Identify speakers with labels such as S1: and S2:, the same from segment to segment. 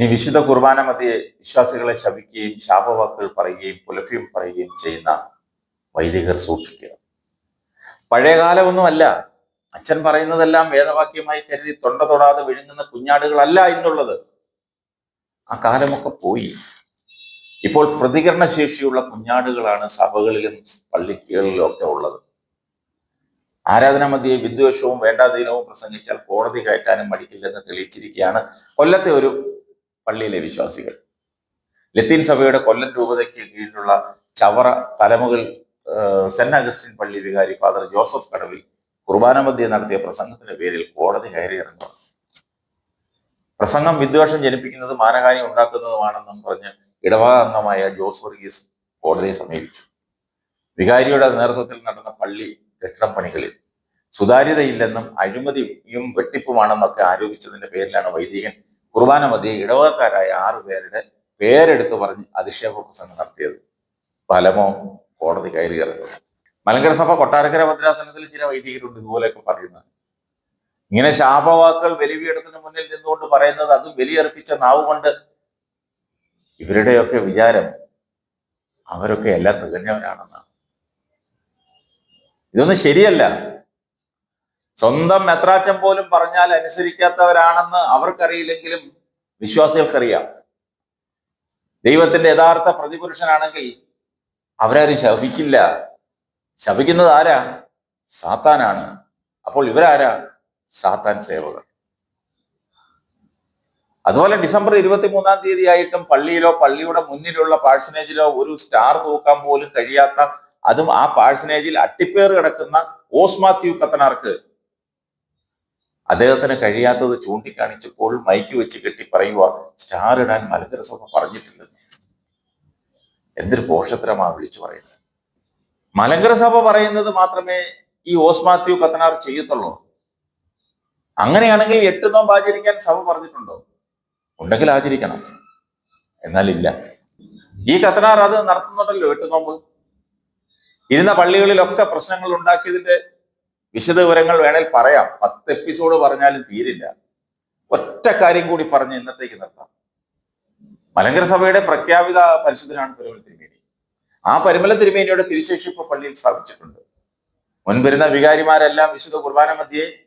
S1: ഈ വിശുദ്ധ കുർബാന മധ്യേ വിശ്വാസികളെ ശപിക്കുകയും ശാപവാക്കുകൾ പറയുകയും പുലഫിയും പറയുകയും ചെയ്യുന്ന വൈദികർ സൂക്ഷിക്കുക. പഴയ കാലമൊന്നുമല്ല. അച്ഛൻ പറയുന്നതെല്ലാം വേദവാക്യമായി കരുതി തൊണ്ട തൊടാതെ വിഴുങ്ങുന്ന കുഞ്ഞാടുകളല്ല എന്നുള്ളത് ആ കാലമൊക്കെ പോയി. ഇപ്പോൾ പ്രതികരണ ശേഷിയുള്ള കുഞ്ഞാടുകളാണ് സഭകളിലും പള്ളികളിലും ഒക്കെ ഉള്ളത്. ആരാധന വിദ്വേഷവും വേണ്ടാധീനവും പ്രസംഗിച്ചാൽ കോടതി കയറ്റാനും മടിക്കില്ലെന്ന് തെളിയിച്ചിരിക്കുകയാണ്. കൊല്ലത്തെ ഒരു പള്ളിയിലെ വിശ്വാസികൾ. ലത്തീൻ സഭയുടെ കൊല്ലം രൂപതയ്ക്ക് കീഴിലുള്ള ചവറ തലമുകൾ സെന്റ് അഗസ്റ്റിൻ പള്ളി വികാരി ഫാദർ ജോസഫ് കടവിൽ കുർബാന മധ്യ നടത്തിയ പ്രസംഗത്തിന്റെ പേരിൽ കോടതി കയറി ഇറങ്ങുക പ്രസംഗം വിദ്വേഷം ജനിപ്പിക്കുന്നത് മാനഹാനി ഉണ്ടാക്കുന്നതുമാണെന്നും പറഞ്ഞ് ഇടവക അംഗമായ ജോസ് വർഗീസ് കോടതിയെ സമീപിച്ചു. വികാരിയുടെ നേതൃത്വത്തിൽ നടന്ന പള്ളി കെട്ടിടം പണികളിൽ സുതാര്യതയില്ലെന്നും അഴിമതിയും വെട്ടിപ്പുമാണെന്നൊക്കെ ആരോപിച്ചതിന്റെ പേരിലാണ് വൈദികൻ കുർബാന മതി ഇടവകക്കാരായ ആറുപേരുടെ പേരെടുത്ത് പറഞ്ഞ് അധിക്ഷേപ പ്രസംഗം നടത്തിയത്. ഫലമോ കോടതി കയറി ഇറങ്ങുന്നു മലങ്കര സഭ കൊട്ടാരക്കര ഭദ്രാസനത്തിൽ ചില വൈദികരുണ്ട് ഇതുപോലെയൊക്കെ പറയുന്നത്. ഇങ്ങനെ ശാപവാക്കുകൾ ബലിപീഠത്തിന് മുന്നിൽ നിന്നുകൊണ്ട് പറയുന്നത് അതും ബലിയർപ്പിച്ച നാവ് കൊണ്ട് ഇവരുടെയൊക്കെ വിചാരം അവരൊക്കെ എല്ലാം തികഞ്ഞവരാണെന്നാണ്. ഇതൊന്നും ശരിയല്ല. സ്വന്തം മെത്രാച്ചൻ പോലും പറഞ്ഞാൽ അനുസരിക്കാത്തവരാണെന്ന് അവർക്കറിയില്ലെങ്കിലും വിശ്വാസികൾക്കറിയാം. ദൈവത്തിന്റെ യഥാർത്ഥ പ്രതിപുരുഷനാണെങ്കിൽ അവരാരും ശപിക്കില്ല. ശപിക്കുന്നത് ആരാ? സാത്താനാണ്. അപ്പോൾ ഇവരാരാ? സാത്താൻ സേവകർ. അതുപോലെ ഡിസംബർ ഇരുപത്തി മൂന്നാം തീയതി ആയിട്ടും പള്ളിയിലോ പള്ളിയുടെ മുന്നിലുള്ള പാഴ്സനേജിലോ ഒരു സ്റ്റാർ തൂക്കാൻ പോലും കഴിയാത്ത അതും ആ പാഴ്സനേജിൽ അട്ടിപ്പേർ കിടക്കുന്ന ഓസ് മാത്യു കത്തനാർക്ക് അദ്ദേഹത്തിന് കഴിയാത്തത് ചൂണ്ടിക്കാണിച്ചപ്പോൾ മൈക്ക് വെച്ച് കെട്ടി പറയുക സ്റ്റാർ ഇടാൻ മലങ്കര സഭ പറഞ്ഞിട്ടില്ലെന്ന് എന്തൊരു പോഷത്തരമാണ് വിളിച്ചു പറയുന്നത്. മലങ്കര സഭ പറയുന്നത് മാത്രമേ ഈ ഓസ് മാത്യു കത്തനാർ ചെയ്യത്തുള്ളൂ അങ്ങനെയാണെങ്കിൽ എട്ട് നോമ്പ് ആചരിക്കാൻ സഭ പറഞ്ഞിട്ടുണ്ടോ? ഉണ്ടെങ്കിൽ ആചരിക്കണം. എന്നാൽ ഇല്ല. ഈ കത്തനാർ അത് നടത്തുന്നുണ്ടല്ലോ എട്ട് നോമ്പ്. ഇരുന്ന പള്ളികളിലൊക്കെ പ്രശ്നങ്ങൾ ഉണ്ടാക്കിയതിന്റെ വിശദ വിവരങ്ങൾ വേണേൽ പറയാം. പത്ത് എപ്പിസോഡ് പറഞ്ഞാലും തീരില്ല. ഒറ്റ കാര്യം കൂടി പറഞ്ഞ് ഇന്നത്തേക്ക് നിർത്താം. മലങ്കര സഭയുടെ പ്രഖ്യാപിത പരിശുദ്ധനാണ് പെരുമല തിരുമേനി. ആ പരിമല തിരുമേനിയുടെ തിരുശേഷിപ്പ് പള്ളിയിൽ സ്ഥാപിച്ചിട്ടുണ്ട്. മുൻവരുന്ന വികാരിമാരെല്ലാം വിശുദ്ധ കുർബാന മധ്യേ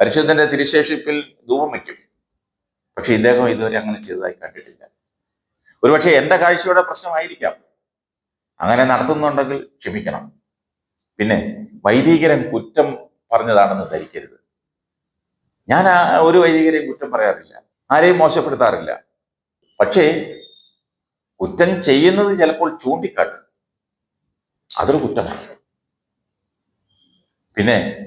S1: പരിശുദ്ധന്റെ തിരുശേഷിപ്പിൽ ധൂപം വയ്ക്കും. പക്ഷെ ഇദ്ദേഹം ഇതുവരെ അങ്ങനെ ചെയ്തതായി കണ്ടിട്ടില്ല. ഒരുപക്ഷെ എന്റെ കാഴ്ചയുടെ പ്രശ്നമായിരിക്കാം. അങ്ങനെ നടത്തുന്നുണ്ടെങ്കിൽ ക്ഷമിക്കണം. പിന്നെ വൈദികരൻ കുറ്റം പറഞ്ഞതാണെന്ന് ധരിക്കരുത്. ഞാൻ ആ ഒരു വൈദികരെയും കുറ്റം പറയാറില്ല. ആരെയും മോശപ്പെടുത്താറില്ല. പക്ഷേ കുറ്റം ചെയ്യുന്നത് ചിലപ്പോൾ ചൂണ്ടിക്കാട്ടും. അതൊരു കുറ്റമാണ്. പിന്നെ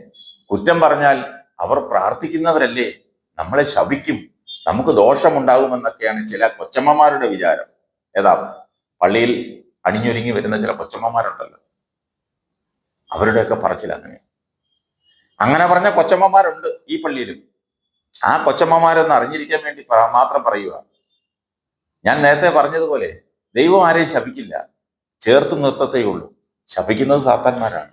S1: കുറ്റം പറഞ്ഞാൽ അവർ പ്രാർത്ഥിക്കുന്നവരല്ലേ? നമ്മളെ ശപിക്കും. നമുക്ക് ദോഷമുണ്ടാകുമെന്നൊക്കെയാണ് ചില കൊച്ചമ്മമാരുടെ വിചാരം. ഏതാ? പള്ളിയിൽ അണിഞ്ഞൊരുങ്ങി വരുന്ന ചില കൊച്ചമ്മമാരുണ്ടല്ലോ. അവരുടെയൊക്കെ പറച്ചിൽ അങ്ങനെ അങ്ങനെ പറഞ്ഞ കൊച്ചമ്മമാരുണ്ട് ഈ പള്ളിയിലും. ആ കൊച്ചമ്മമാരൊന്ന് അറിഞ്ഞിരിക്കാൻ വേണ്ടി മാത്രം പറയുക ഞാൻ നേരത്തെ പറഞ്ഞതുപോലെ ദൈവം ആരെയും ശപിക്കില്ല. ചേർത്ത് നിർത്തത്തേ ഉള്ളൂ. ശപിക്കുന്നത് സാത്താന്മാരാണ്.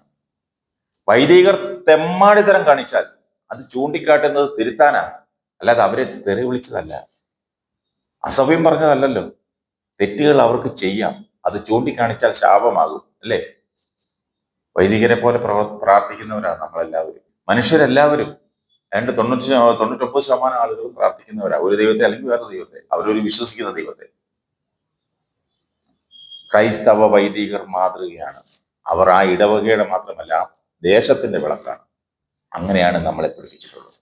S1: വൈദികർ തെമ്മാടിത്തരം കാണിച്ചാൽ അത് ചൂണ്ടിക്കാട്ടുന്നത് തിരുത്താനാണ്. അല്ലാതെ അവരെ തെറി വിളിച്ചതല്ല. അസഭ്യം പറഞ്ഞതല്ലല്ലോ. തെറ്റുകൾ അവർക്ക് ചെയ്യാം. അത് ചൂണ്ടിക്കാണിച്ചാൽ ശാപമാകും. അല്ലേ? വൈദികരെ പോലെ പ്രവർ പ്രാർത്ഥിക്കുന്നവരാണ് നമ്മളെല്ലാവരും. മനുഷ്യരെല്ലാവരും രണ്ട് തൊണ്ണൂറ്റി തൊണ്ണൂറ്റൊമ്പത് ശതമാനം ആളുകൾ പ്രാർത്ഥിക്കുന്നവരാണ്. ഒരു ദൈവത്തെ അല്ലെങ്കിൽ വേറെ ദൈവത്തെ. അവരൊരു വിശ്വസിക്കുന്ന ദൈവത്തെ. ക്രൈസ്തവ വൈദികർ മാതൃകയാണ്. അവർ ആ ഇടവകയുടെ മാത്രമല്ല ദേശത്തിന്റെ വിളക്കാണ്. അങ്ങനെയാണ് നമ്മളെ പഠിപ്പിച്ചിട്ടുള്ളത്.